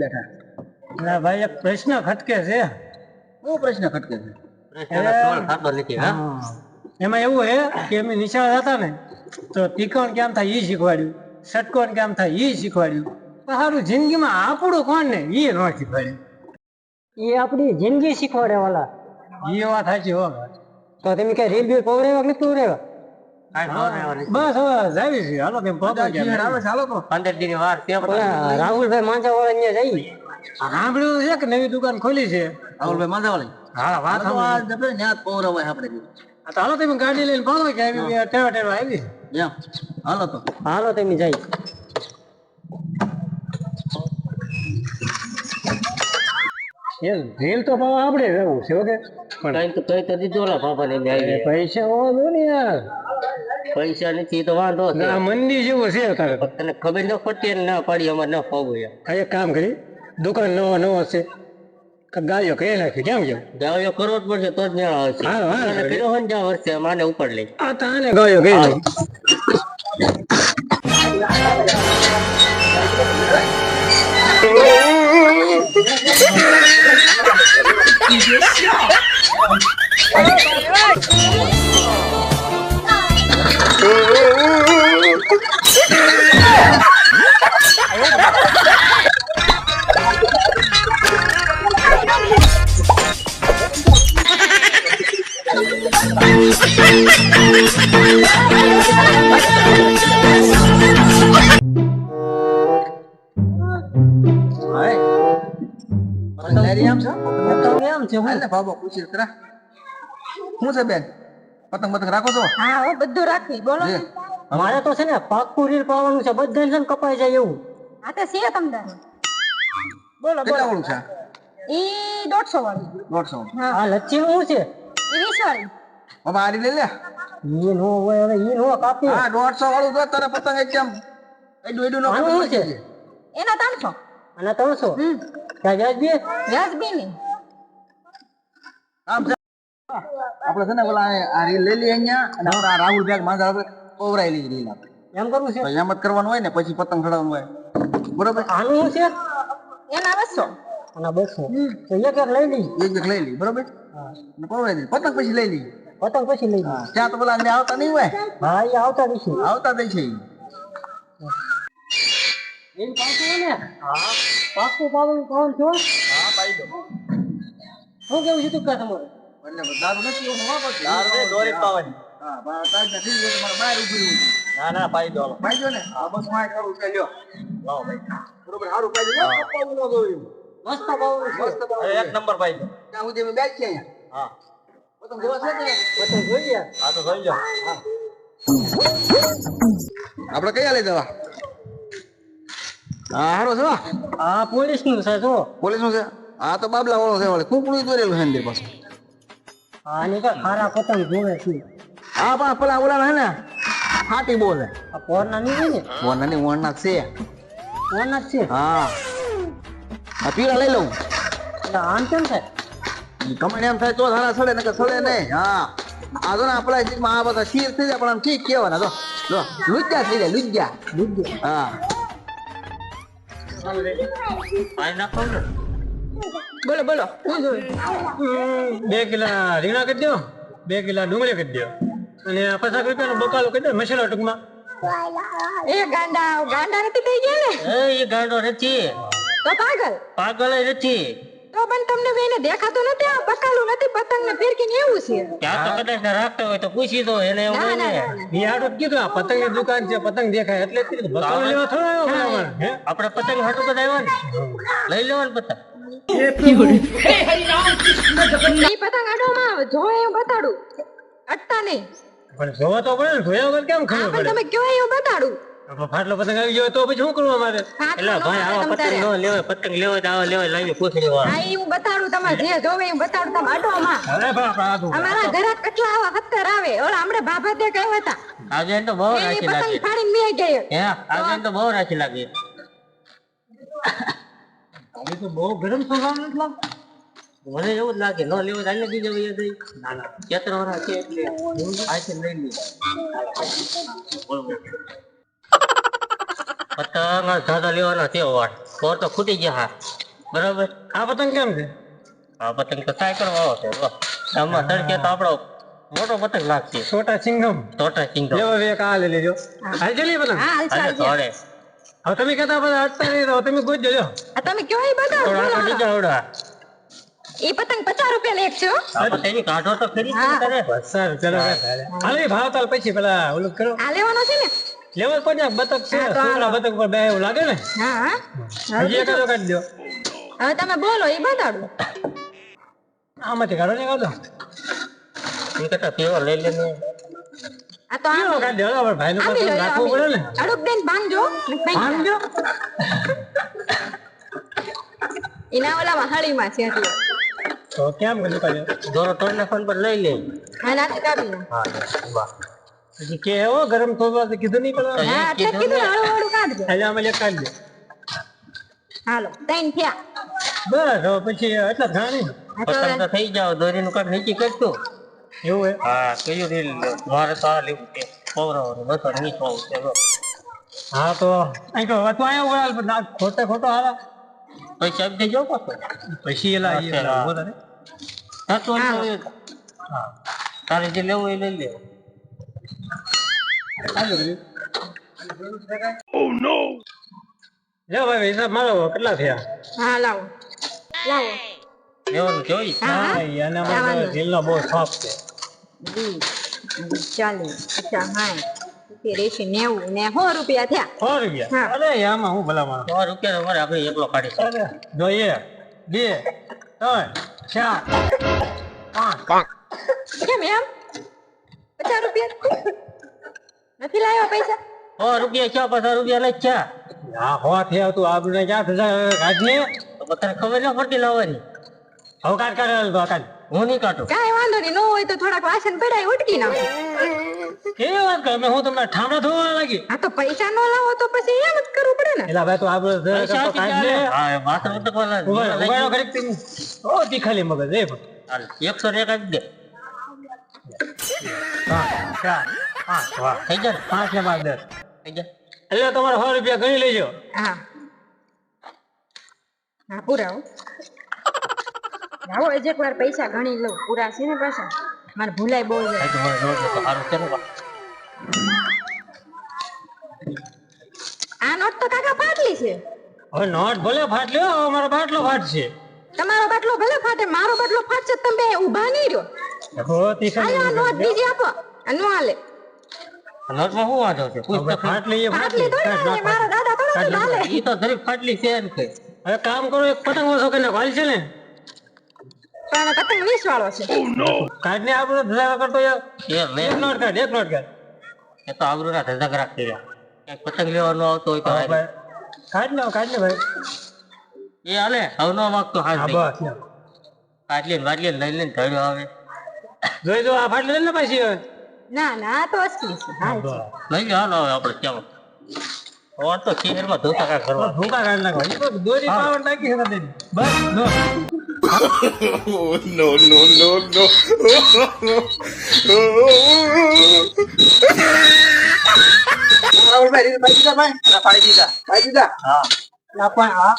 બેઠા. ના ભાઈ એક પ્રશ્ન ખટકે છે. બહુ પ્રશ્ન ખટકે છે? એમાં એવું હે કે અમે નિશાળ હતા ને તો ત્રિકોણ કેમ થાય ઈ શીખવાડ્યું ષટકોણ કેમ થાય ઈ શીખવાડ્યું. તો સારું જિંદગીમાં આપણું કોણ ને ઈ ન શીખવાડ્યું એ આપણી જિંદગી શીખવાડે વાલા. ઈ વાત સાચી હો તો તમે કઈ રીલ બીલ પવરેવા કે પવરેવા બસ હવે જાવી છે. હાલો તેમ પંદર દિન વાર રાહુલભાઈ માંજાવાળા અહીંયા જઈ. સાંભળ્યું છે કે નવી દુકાન ખોલી છે? રાહુલભાઈ માંજાવાળા હા વાત તો આ જબરે ન્યા જ પૌરવાય આપણે હાલો તમે ગાડી લઈને પહોંચો કે આવી ટેવા ટેવા આવી? હાલો તો. હાલો તમે જઈ. રેલ તો ભાવ આપણે રહેવું છે ઓકે પણ કઈ તો કઈ તો દીધો ને બાપા ને આવી પૈસા હોવા દો ને યાર. પૈસા નથી તો વાંધો છે. આ મંદી જેવું છે તારે. તને ખબર ન પડતી ને ના પાડી અમારે ન ફાવું યાર એક કામ કરી દુકાન નવો નવો છે. કે કઈ નાખી કેમ કેમ ગાયો કરવો જ પડશે તો જ મેળ આવશે હા, હા. અને પેલો હંજા વર્ષે માને ઉપર લઈ. આ તાને ગાયો કહી નાખી. હાય પતંગ આમ છે હું પૂછી શું છે બેન? પતંગ પતંગ રાખો છો? હા હો બધું રાખવી બોલો. મારે તો છે ને પાક્કું રીલ પાવાનું છે બધા છે ને કપાઈ જાય એવું. હા તો છે તમને બોલો કેટલા બોલો. વાળું છે? ઈ દોઢસો વાળી દોઢસો હા લચ્છી શું છે? ઈ વીસ વાળી બાબા આ લઈ લે. ઈ નો હોય હવે ઈ નો કાપી હા દોઢસો વાળું તો તારે પતંગ એકદમ એડું એડું નો શું છે? એના ત્રણસો. અને ત્રણસો? વ્યાજબી? વ્યાજબી નહીં. આમ છે. આપણે છે ને પેલા આ- રીલ લઈ લઈએ અહીંયા અને આપણે આ રાહુલ બેગ માંજા આપણે પવરાઈ લઈએ રીલ આપણે એમ કરવું છે? એમ જ કરવાનું હોય ને પછી પતંગ ચડાવવાનું હોય. બરોબર? આનું શું છે? એના બસો. અને બસો. તો એક એક લઈ લઈ એક એક લઈ લઈ બરોબર? અને પવરાઈ દઈએ. પતંગ પછી લઈ લઈ પતંગ પછી લઈ લઈ ત્યાં તો પેલા અંદર આવતા નહીં હોય. હા એ આવતા છે. આવતા દે છે. એમ પાકું ને? હા. પાકું પાવાનું કોણ છો? હા પાઈ દો. શું કેવું છે તું કા તમારે? એટલે દારૂ નથી એવું વાપરતું. દારૂ ને દોરી પાવાની. હા બા- તાજ નથી તમારે બહાર ઊભી રહેવું ના ના પાઈ દો પાઈ દો ને. હા બસમાં કરું છે લ્યો. લાવો ભાઈ. બરોબર સારું પાઈ દો પાવું ન જોયું મસ્ત પાવું મસ્ત પાવું એક નંબર પાઈ દો. ત્યાં સુધી અમે બેઠ અહીંયા. હા. પતંગ જોવા છે કે પતંગ જોઈએ હા તો જોઈ જાઓ આપણે કયા લઈ જવા? હા હારો છે હો. આ પોલીસનું છે જો. પોલીસનું છે? હા તો બાબલા વાળો છે વાળે. કુકડું દોરેલું છે અંદર પાછું. આની કા ખારા પતંગ જોવે છે. હા પણ પેલા ઓલા હે ને ફાટી બોલે. આ પોરના નહીં ને? પોરના ની વોના છે. પોરના છે? હા. આ પીળા લઈ લઉં. એટલે આમ કેમ થાય? કમણ એમ થાય તો ધારા સડે નકર સડે નહીં. હા. આ તો ને આપણા જીતમાં આ બધા શીર થઈ જાય પણ આમ ઠીક કહેવાના. તો જો. લુજ્જા થઈ જાય લુજ્જા. લુજ્જા. હા. પાઈ નાખો ને બોલો બોલો. બે કિલા રીંગણા કરી દો બે કિલા ડુંગળી કરી દો અને પચાસ રૂપિયાનો બકાલો કરી દો મસાલા ટૂંકમાં. એ ગાંડા ગાંડા નથી થઈ ગયા ને? એ ગાંડો નથી. તો પાગલ? પાગલ નથી. તો પણ તમને બેને દેખાતું નથી આ બકાલું નથી પતંગ ને ફિરકીને એવું છે. ત્યાં તો કદાચ ને રાખતો હોય તો પૂછી દો એને એવું ના ના ને ના. જ કીધું આ પતંગની દુકાન છે પતંગ દેખાય એટલે બકાલો લેવા થોડો આવ્યો આપણે પતંગ હાટો બધા આવ્યા ને? લઈ લેવાનું પતંગ. પતંગ બતાડું. અટતા નહીં. પણ જોવા તો પડે ને જોયા વગર કેમ ખબર પડે? તમે કયો એવું બતાડું? ફાટલો પતંગ આવી ગયો તો પછી શું કરવું અમારે? એટલે ભાઈ આવા પતંગ તારે. લેવાય પતંગ લેવાય આવા લેવાય લાવી પૂછડી વાળા હા હું બતાડું તમારે જે જોવે હું બતાડું તમે અડોમાં અરે બાપ અમારા ઘરે કેટલા આવા હત્તર આવે. ઓલા હમણાં ભાભા તે ગયા હતા. આજે તો બહુ રાખી પતંગ લાગે. ફાડીને મેં ગઈ હે આજે તો બહુ રાખી લાગે. હવે તો બહુ ગરમ થવાનું એટલે મને એવું જ લાગે ન લેવો આને બીજે વહી જઈ ના ના કેતર વાળા છે એટલે આથી લઈ લે. પતંગ સાદા લેવાના છે વાટ તો તો ખૂટી ગયા હા. બરાબર? આ પતંગ કેમ છે? આ પતંગ તો સાયકલ વાળો છે આમાં તડકે તો આપણો મોટો પતંગ લાગશે. છોટા સિંગમ. ટોટા ચિંગો લેવો એક આ લઈ લેજો. હાલ જલી પતંગ. હા હાલ આજે ચાલ હવે તમે કહેતા બધા અટતા નહીં તો તમે ગોત જજો. આ તમે કયો એ થોડા આવડા એ પતંગ પચાસ રૂપિયા એક છે. હો. કાઢો તો હા. કરે સારું ચલો હાલ એ ભાવ તાલ પછી પેલા ઓલું કરો. આ લેવાનો છે ને? લેવો જ પડે બતક છે. છોકરા બતક પર બે એવું લાગે ને? હા હા. હજી એકાદો કાઢી દો. હવે તમે બોલો એ બતાડો. આમાંથી કાઢો ને કાઢો એ કહેતા પેવા લઈ લે ને આ તો આમ કેવો કાઢી દો હવે ભાઈ નું આમી રાખવું પડે ને? અડુક બેન બાંધજો બાંધજો ખાઈ ઓલા એના માં છે એટલે તો કેમ કીધું કાઢ્યો દોરો તોડ નાખવાનું પર લઈ લે. હા ના કાપી. હા વાહ. હજી કે હો ગરમ થોડું તો કીધું નહીં પેલા હા એટલે કીધું ને હળું હળું કાઢજો. આજે અમે લે કાઢ દે હાલો તૈન થયા. બસ હવે પછી એટલે ઘણા તો પતંગ તો થઈ જાવ દોરીનું કામ નીચે કરતું એવું હે હા કયું રીલ મારે તો આ લેવું છે. બસ બસો નીચવાવું છે હા તો અહીં તો તું અહીંયા ઊભા ના ખોટે ખોટો હારા પૈસા આપી દેજો પાછો. પછી એલા એલા ઊભો રહે. હા તો હા. તારે જે લેવું એ લઈ લે. ઓ નો લ્યો ભાઈ હિસાબ મારો કેટલા થયા? હા લાવો. લાવો. લેવાનું જોઈ હા એના માટે દિલનો બહુ શોખ છે. વીસ ચાલીસ પચાસ સાઠ. સિત્તેર નેવું ને સો રૂપિયા થયા. સો રૂપિયા? હા. અરે આમાં હું ભલા માણસ સો રૂપિયા મારે આપણે એકલો કાઢી જોઈએ બે ત્રણ ચાર પાંચ. કેમ એમ? પચાસ રૂપિયા? નથી લાવ્યા પૈસા? સો રૂપિયા ક્યાં પચાસ રૂપિયા નથી છે હા હો થયા તું આપણે ક્યાં થતા કાઢને તો ખબર ન પડતી લાવવાની. હવે કાઢ કાઢ કાઢ. હું નહીં કાઢું કાંઈ વાંધો નહીં ન હોય તો થોડાક વાસણ પડાય ઉટકી નાખો. કેવી વાત કરે? મેં હું તમને ઠામડા થવા લાગી. હા તો પૈસા ન લાવો તો પછી એમ જ કરવું પડે ને. એલા ભાઈ તું આપણે જરા પૈસા કરતો આપી કાઢ લે? દે. હા, એ માથે ઉતરવાના. ઊભા રહો, ઊભા રહો ઘડીક તું. ઓ તીખાલી મગજ એ પણ. હાલ, એકસો ને એક આપી દે. ત્રણ ચાર પાંચ વાહ. થઈ જાય ને? પાંચ ને પાંચ દસ. થઈ જાય એટલે તમારે સો રૂપિયા ગણી લેજો. હા. હા પૂરા હો લાવો હજી એક વાર પૈસા ગણી લઉં પૂરા છે ને પાછા? મારે ભૂલાય બહુ છે. આ નોટ તો કાકા ફાટલી છે. હવે નોટ ભલે ફાટ લ્યો હવે મારો બાટલો ફાટશે. તમારો બાટલો ભલે ફાટે મારો બાટલો ફાટશે તમે બે ઊભા નહીં રહ્યો. હો તીખાલી આ નોટ બીજી આપો. આ નો હાલે. શું વાંધો છે? ખરી. ફાટલી એ ફાટલી. મારા દાદા તો હાલે. ઈ તો જરીક ફાટલી છે એમ કે. હવે કામ કરો એક પતંગ ઓછો કરીને વાલ છે ને? પણ પતંગ વીસ વાળો છે. કાઢ ને આપણે ધજા કરતો યાર એ લે એક નોટ કાઢ એક નોટ કાઢ. એ તો આબરૂ ના રાખતી રહ્યા. ક્યાંક પતંગ લેવાનો આવતો હોય તો ભાઈ. કાઢ ને કાઢ ને ભાઈ. એ હાલે. હવે નો વાગતો હાથ હા. બસ. કાટલી વાટલી લઈ લઈને ઢળ્યો આવે. જોઈ જો આ ફાટલી લે ને પાછી હવે. ના ના તો અસલી છે. હા લઈ જાવ હાલો હવે આપણે ચાલો ઓર તો શહેરમાં ધોકા કરવા. ધોકા કાઢ નાખો ઈ દોરી પાવર નાખી છે નથી. બસ લો. No, no, no, no. રાહુલભાઈ રીલ દીધા ભાઈ? પાડી દીધા. પાડી દીધા? હા. આ પણ આ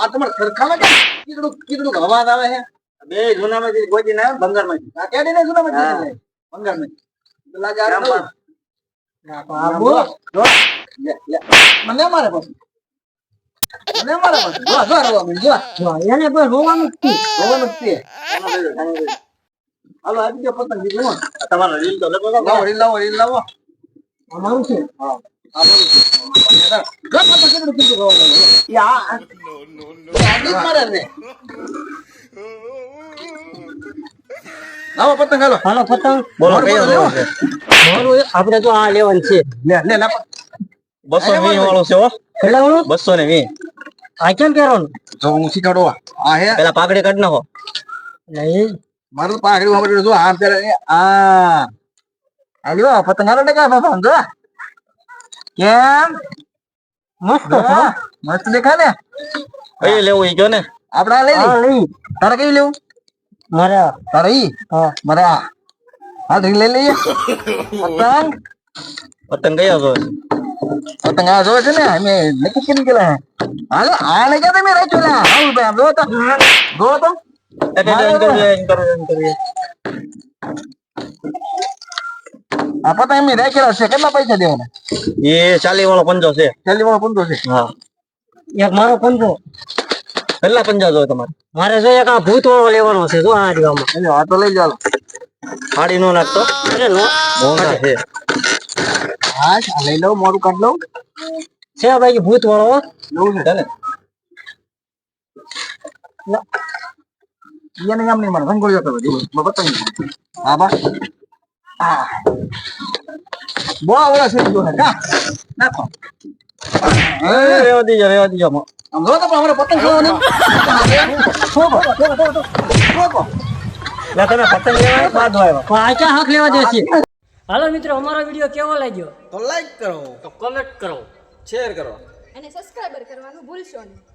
આ તમારે સરખામાં કેમ? કીધડું કીધડું આવે છે? બે જૂનામાંથી ગોતી ના બંગાળમાંથી. આ ક્યાં ને જૂનામાંથી બંગાળમાંથી. લાગે આ નવું. આ બોલ. જો. લે, લે. મને મારે પછી. મને મારે પછી જો જો રવા મને જો જો એને પણ રોવાનું જ છે રોવાનું જ છે હાલો આપી દો પતંગ બીજું તમારો રીલ તો લાવો રીલ લાવો રીલ લાવો અમારું છે હા અમારું છે જો પતંગ કેટલું કીધું રોવાનું યા આદત મારે ને લાવો પતંગ હાલો હાલો પતંગ બોલો કયો લેવો છે મારું આપણે તો આ લેવાનું છે લે લે લે બસો વીસ વાળું છે હો. કેટલા વાળું? બસો ને વીસ. આ કેમ પહેરવાનું જો હું શીખવાડો આ હે. પેલા પાઘડી કાઢ નાખો. નહીં. મારું તો પાઘડી વાપરી જો આમ પેલા આ. આ લ્યો પતંગ હારો ને કા બાપા જો. કેમ? મસ્ત જો, મસ્ત દેખા ને. કઈ લેવું ઈ કયો ને? આપણે આ લઈ લઈ. તારે કઈ લેવું? મારે આ. તારે ઈ? હા. મારે આ. હા લઈ લઈએ. પતંગ. પતંગ કયા જો પતંગ આ જોવે છે ને અમે નક્કી કેમ હે? હાલો ને ક્યાં તમે રાખ્યું લા હાલ આમ જો તો જો તો એ કે એમ કરીએ, એમ કરીએ, એમ કરીએ. આ પતંગ એમની રાખેલા છે કેટલા પૈસા દેવાના એ ચાલી વાળો પંજો છે ચાલી વાળો પંજો છે હા એક મારો પંજો કેટલા પંજા જો તમારે મારે જો એક આ ભૂત વાળો લેવાનો છે જો આ એટલે આ તો લઈ જાવ ફાડી નો નાખતો અરે નો મોંઘા છે હા લઈ લઉં મોડું કાઢ લઉં છે ભાઈ ભૂત વાળો. છે ચાલે એને આમ નહીં મને રંગોળી જીવો મેં બતાવી હા બા હા બહુ કા નાખો રેવા દીજો રેવા દીજો આમ જો તો પણ અમારે પતંગ ખાવાની તમે પતંગ લેવા બાદ આવ્યા પણ આ ક્યાં હક લેવા દે છે હાલો મિત્રો અમારો વીડિયો કેવો લાગ્યો? તો લાઈક કરો. તો કમેન્ટ કરો. શેર કરો. અને સબસ્ક્રાઇબર કરવાનું ભૂલશો નહીં.